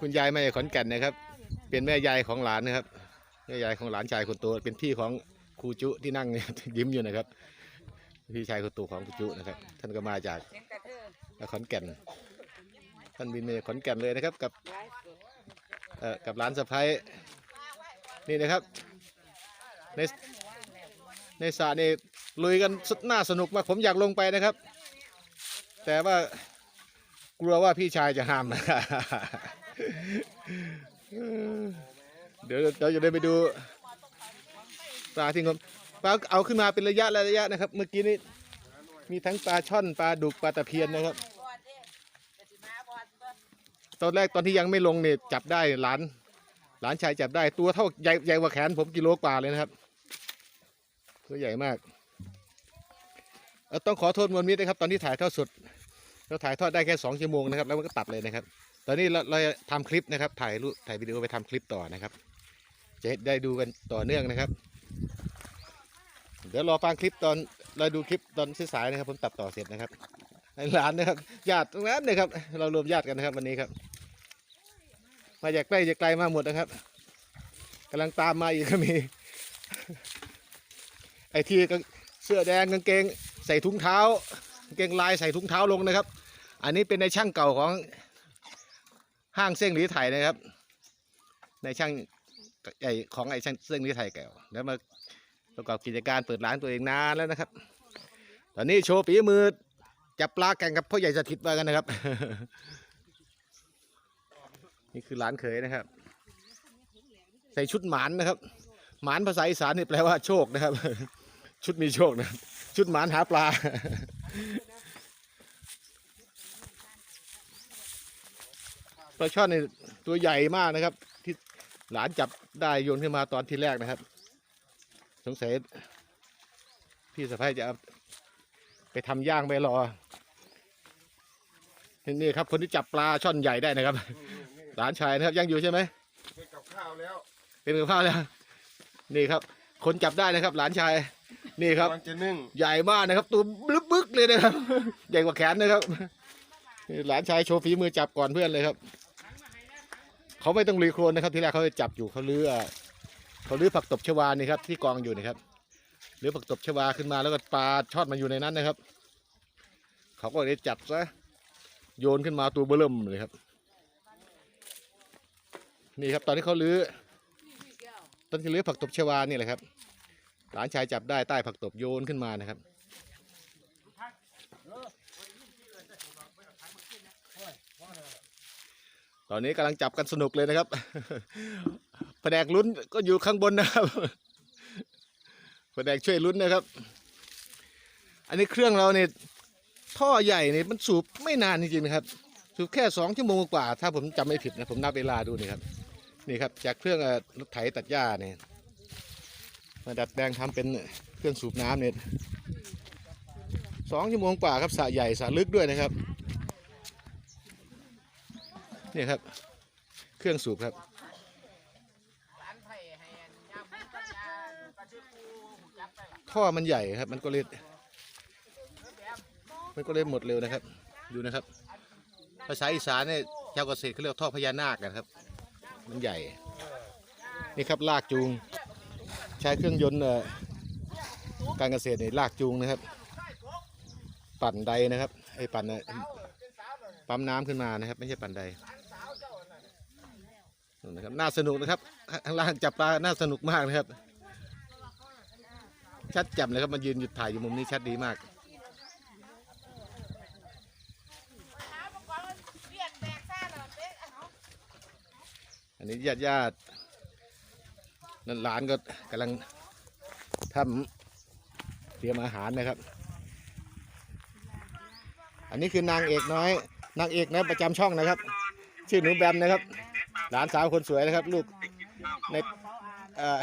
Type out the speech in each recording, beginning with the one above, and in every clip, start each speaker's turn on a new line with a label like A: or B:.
A: คุณยายมาจากขอนแก่นนะครับ เป็นแม่ยายของหลานนะครับ แม่ยายของหลานชายคนโตเป็นพี่ของครูจุที่นั่งยิ้มอยู่นะครับ พี่ชายคนโตของครูจุนะครับ ท่านก็มาจากขอนแก่น ท่านบินมาจากขอนแก่นเลยนะครับ กับเอ่อกับร้านสะพ้ายนี่นะครับ ในในสระนี่ลุยกันสุดน่าสนุกมากผมอยากลงไปนะครับ แต่ว่ากลัวว่าพี่ชายจะห้ามนะครับ เดี๋ยวเราจะได้ไปดูปลาที่งมปลาเอาขึ้นมาเป็นระยะระยะนะครับ เมื่อกี้นี้มีทั้งปลาช่อนปลาดุกปลาตะเพียนนะครับ ตอนแรกตอนที่ยังไม่ลงเนี่ยจับได้หลานหลานชายจับได้ตัวเท่าใหญ่ใหญ่กว่าแขนผมกิโลกว่าเลยนะครับ ตัวใหญ่มากต้องขอโทษมวลมิตรนะครับ ตอนที่ถ่ายทอดสดเราถ่ายทอดได้แค่สองชั่วโมงนะครับ แล้วมันก็ตัดเลยนะครับ ตอนนี้เราเราทำคลิปนะครับ ถ่ายรูปถ่ายวิดีโอไปทำคลิปต่อนะครับ จะได้ดูกันต่อเนื่องนะครับ เดี๋ยวรอฟังคลิปตอนเราดูคลิปตอนสายนะครับ ผมตัดต่อเสร็จนะครับหลานนะครับญาติตรงนั้นนะครับ เรารวมญาติกันนะครับ วันนี้ครับ มาจากใกล้จากไกลมาหมดนะครับกำลังตามมาอีกก็มี ไอ้ที่กางเสื้อแดงกางเกง ใส่ถุงเท้ากางเกงลายใส่ถุงเท้าลงนะครับ อันนี้เป็นในช่างเก่าของ ห้างเส้งหลีไถนะครับ ในช่างไอของไอช่างเส้งหลีไถเก่าแล้วมาประกอบกิจการเปิดร้านตัวเองนานแล้วนะครับ ตอนนี้โชว์ฝีมือจับปลาแข่งกับพ่อใหญ่สถิตมากันนะครับ นี่คือร้านเขยนะครับ ใส่ชุดหมานนะครับ หมานภาษาอีสานนี่แปลว่าโชคนะครับ ชุดมีโชคนะ ชุดหมานหาปลา ปลาช่อนนี่ตัวใหญ่มากนะครับ ที่หลานจับได้โยนขึ้นมาตอนที่แรกนะครับ สงสัยพี่สะพ้ายจะเอาไปทำย่างไปรอนี่ครับ คนที่จับปลาช่อนใหญ่ได้นะครับหลานชายนะครับยังอยู่ใช่ไหม
B: เป็นกับข้าวแล้ว
A: เป็นกับข้าวแล้ว นี่ครับ คนจับได้นะครับ หลานชาย นี่ครับ
B: กำลังจะนึ่ง
A: ใหญ่มากนะครับ ตัวบึกบึกเลยนะครับ ใหญ่กว่าแขนนะครับนี่หลานชายโชว์ฝีมือจับก่อนเพื่อนเลยครับ เขาไม่ต้องรีโครนนะครับ ที่แรกเขาจะจับอยู่เขาเลือเขาเลือผักตบชวานี่ครับที่กองอยู่นะครับเลือผักตบชวาขึ้นมาแล้วก็ปลาชอดมาอยู่ในนั้นนะครับ เขาก็เลยจับซะโยนขึ้นมาตัวเบิ่มเลยครับ นี่ครับตอนที่เขาลื้อตอนที่ลื้อผักตบชวานี่แหละครับ หลานชายจับได้ใต้ผักตบโยนขึ้นมานะครับ ตอนนี้กำลังจับกันสนุกเลยนะครับแผนกลุ้นก็อยู่ข้างบนนะครับแผนกช่วยลุ้นนะครับ อันนี้เครื่องเราเนี่ยท่อใหญ่เนี่ยมันสูบไม่นานจริงๆนะครับ สูบแค่สองชั่วโมงกว่า ถ้าผมจำไม่ผิดนะผมนับเวลาดูนี่ครับนี่ครับจากเครื่องรถไถตัดหญ้าเนี่ยมาดัดแปลงทำเป็นเครื่องสูบน้ำเนี่ยสองชั่วโมงกว่าครับสระใหญ่สระลึกด้วยนะครับ นี่ครับ เครื่องสูบครับท่อมันใหญ่ครับ มันก็เลยมันก็เลยหมดเร็วนะครับ ดูนะครับ ภาษาอีสานเนี่ยชาวเกษตรเขาเรียกท่อพญานาคกันครับ มันใหญ่ นี่ครับลากจูง ใช้เครื่องยนต์การเกษตรเนี่ยลากจูงนะครับ ปั่นใดนะครับไอ้ปั่นปั๊มน้ำขึ้นมานะครับ ไม่ใช่ปั่นใด นู่นนะครับน่าสนุกนะครับข้างล่างจับปลาน่าสนุกมากนะครับ ชัดจ่มเลยครับมันยืนหยุดถ่ายอยู่มุมนี้ชัดดีมากอันนี้ญาติญาตินั่นหลานก็กำลังทำเตรียมอาหารนะครับ อันนี้คือนางเอกน้อย นางเอกนะประจำช่องนะครับ ชื่อหนูแบมนะครับ หลานสาวคนสวยนะครับ ลูกในเอ่อ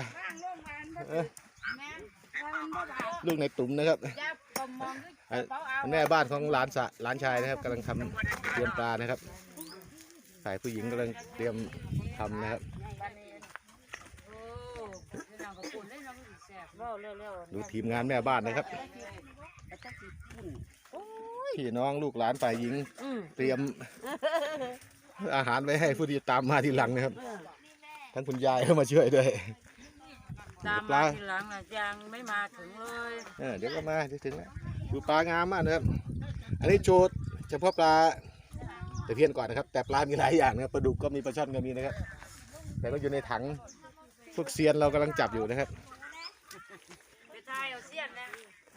A: เอ่อลูกในตุ๋มนะครับอันแม่บ้านของหลานสะหลานชายนะครับกำลังทำเตรียมปลานะครับฝ่ายผู้หญิงกำลังเตรียมทำนะครับ ดูทีมงานแม่บ้านนะครับพี่น้องลูกหลานฝ่ายหญิงเตรียม อาหารไว้ให้ผู้ที่ตามมาทีหลังนะครับทั้งคุณยายเข้ามาช่วยด้วย
B: ตาม
A: ปลา
B: มาทีหลังน่ะยังไม่มาถึงเลย
A: เออเดี๋ยวก็มาเดี๋ยวถึงแล้วดูปลางามมากนะครับอันนี้โจทย์เฉพาะปลาตะเพียนก่อนนะครับ แต่ปลา มีหลายอย่างนะครับปลาดุกก็มีปลาช่อนก็มีนะครับ แต่ก็อยู่ในถังพวกเซียนเรากำลังจับอยู่นะครับ
B: ไปทายเอาเสี้ยนนะ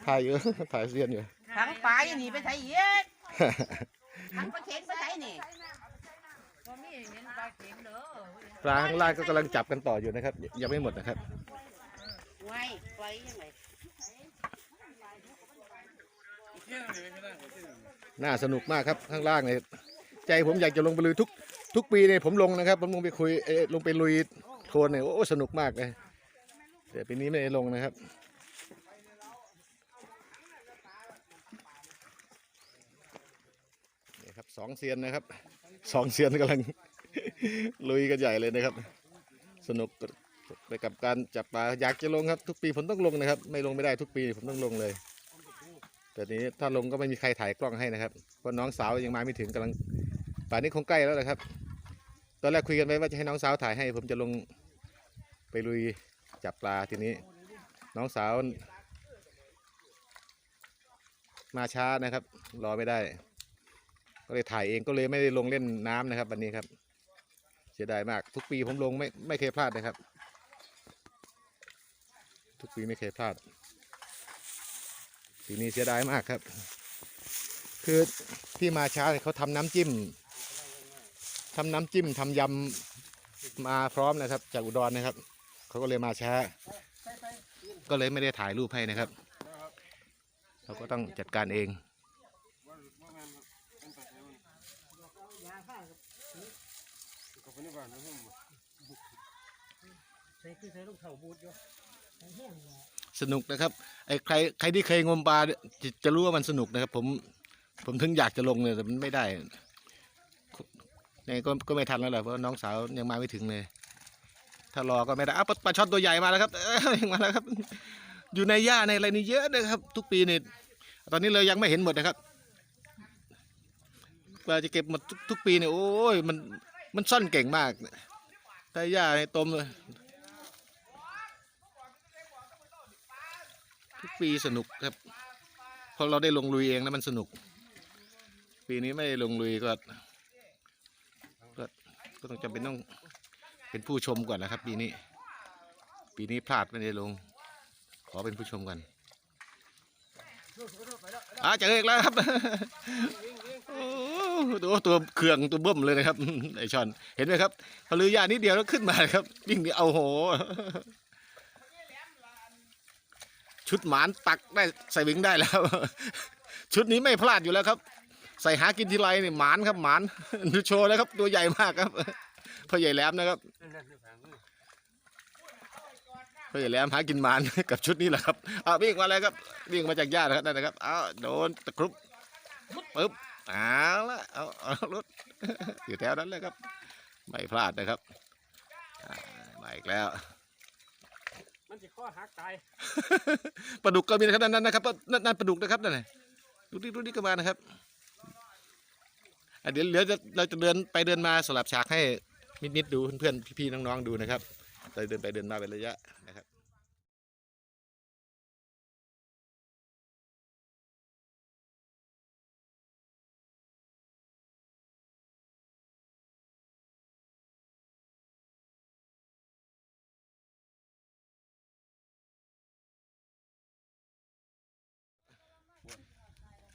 A: ถ่ายอยู่ถ่ายเซียนอยู่
C: ทั้งปลาอย่างนี้ไปใช้เยอะทั้งปลาเข็งไปใช้นี่
B: บ่มี เห็นปลาเข็งเด้อ
A: ปลาข้างล่างก็กำลังจับกันต่ออยู่นะครับ ยังไม่หมดนะครับ
C: ไว้ไว้ยังไง
A: น่าสนุกมากครับข้างล่างเนี่ยใจผมอยากจะลงไปลุยทุกทุกปีเนี่ยผมลงนะครับ ผมลงไปคุยเออลงไปลุยโคลนเนี่ยโอ้สนุกมากเลยแต่ปีนี้ไม่ได้ลงนะครับนี่ครับ สองเซียนนะครับสองเซียนกำลัง ลุยกันใหญ่เลยนะครับ สนุกไปกับการจับปลาอยากจะลงครับ ทุกปีผมต้องลงนะครับ ไม่ลงไม่ได้ทุกปีผมต้องลงเลย แต่นี้ถ้าลงก็ไม่มีใครถ่ายกล้องให้นะครับเพราะน้องสาวยังมาไม่ถึงกำลังป่านนี้คงใกล้แล้วแหละครับ ตอนแรกคุยกันไว้ว่าจะให้น้องสาวถ่ายให้ ผมจะลงไปลุยจับปลาทีนี้ น้องสาว มาช้านะครับ รอไม่ได้ ก็เลยถ่ายเองก็เลยไม่ได้ลงเล่นน้ำนะครับวันนี้ครับ เสียดายมาก ทุกปีผมลงไม่ไม่เคยพลาดนะครับ ทุกปีไม่เคยพลาดปีนี้เสียดายมากครับ คือที่มาช้าเขาทำน้ำจิ้มทำน้ำจิ้มทำยำมาพร้อมนะครับ จากอุดรนะครับเขาก็เลยมาช้า ก็เลยไม่ได้ถ่ายรูปให้นะครับ เราก็ต้องจัดการเอง สนุกนะครับไอ้ใครใครที่เคยงมปลาจะจะรู้ว่ามันสนุกนะครับ ผมผมถึงอยากจะลงเลยแต่มันไม่ได้เนี่ยก็ก็ไม่ทันแล้วแหละเพราะน้องสาวยังมาไม่ถึงเลยถ้ารอก็ไม่ได้อ้าวปลาช่อนตัวใหญ่มาแล้วครับเอ้ยมาแล้วครับ อยู่ในหญ้าในอะไรนี่เยอะเลยครับ ทุกปีเนี่ยตอนนี้เรายังไม่เห็นหมดนะครับกว่าจะเก็บหมดทุกทุกปีเนี่ยโอ้ยมัน มันซ่อนเก่งมากถ้าหญ้าในตมเลยทุกปีสนุกครับเพราะเราได้ลงลุยเองแล้วมันสนุก ปีนี้ไม่ได้ลงลุยก็ก็ก็ต้องจำเป็นต้องเป็นผู้ชมก่อนนะครับ ปีนี้ ปีนี้พลาดไม่ได้ลง ขอเป็นผู้ชมก่อนอาเจออีกแล้วครับ ตัวตัวเครื่องตัวเบิ่มเลยนะครับไอชอนเห็นไหมครับพลือยานิดเดียวแล้วขึ้นมาครับวิ่งนี่เอาโห ชุดหมานตักได้ใส่วิงได้แล้ว ชุดนี้ไม่พลาดอยู่แล้วครับ ใส่หากินทีไรนี่หมานครับหมานดูโชว์แล้วครับ ตัวใหญ่มากครับพ่อใหญ่แหลมนะครับพ่อใหญ่แหลมหากินหมานกับชุดนี้แหละครับเอาวิ่งมาเลยครับวิ่งมาจากญาติครับนั่นนะครับเอาโดนตะครุบปึ๊บ เอาละเอาเอารถอยู่แถวนั้นเลยครับ ไม่พลาดนะครับอ่ามาอีกแล้ว
D: มันจะข้อหักตาย
A: ปลาดุกก็มีนะครับนั่นๆนะครับนั่นนั่นปลาดุกนะครับนั่นน่ะดูดิดูดิก็มานะครับอะเดี๋ยวเดี๋ยวจะเราจะเดินไปเดินมาสลับฉากให้นิดๆดูเพื่อนๆพี่ๆน้องๆดูนะครับเราเดินไปเดินมาเป็นระยะนะครับ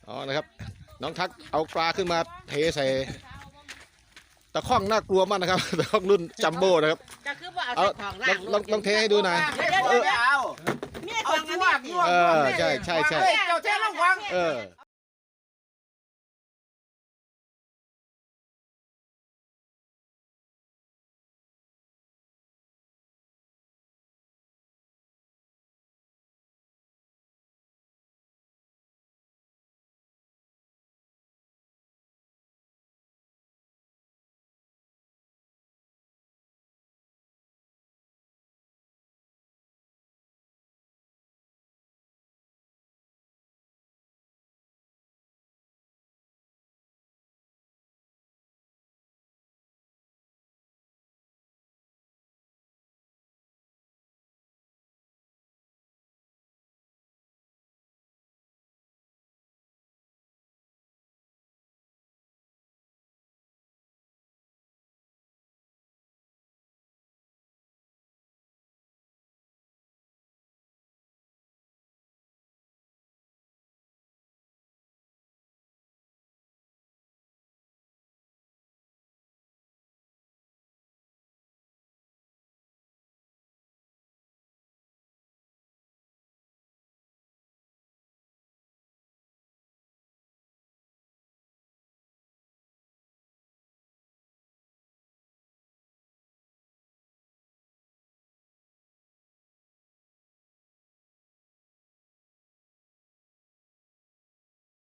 A: อ๋อนะครับ น้องทักเอาปลาขึ้นมาเทใส่ตะข้องน่ากลัวมากนะครับตะข้องรุ่นจัมโบ้นะครับ
C: จะคือว่าเอา
A: เอา
C: ใส่ทองล่าง
A: ลองลองเทให้ดูหน่อย
C: เดี๋ยวเดี๋ยวเดี๋ยวเอามีทองอันนี้
A: เออใช่ใช่ใช่
C: เฮ้ยเจ้าเทลงวัง
A: เออ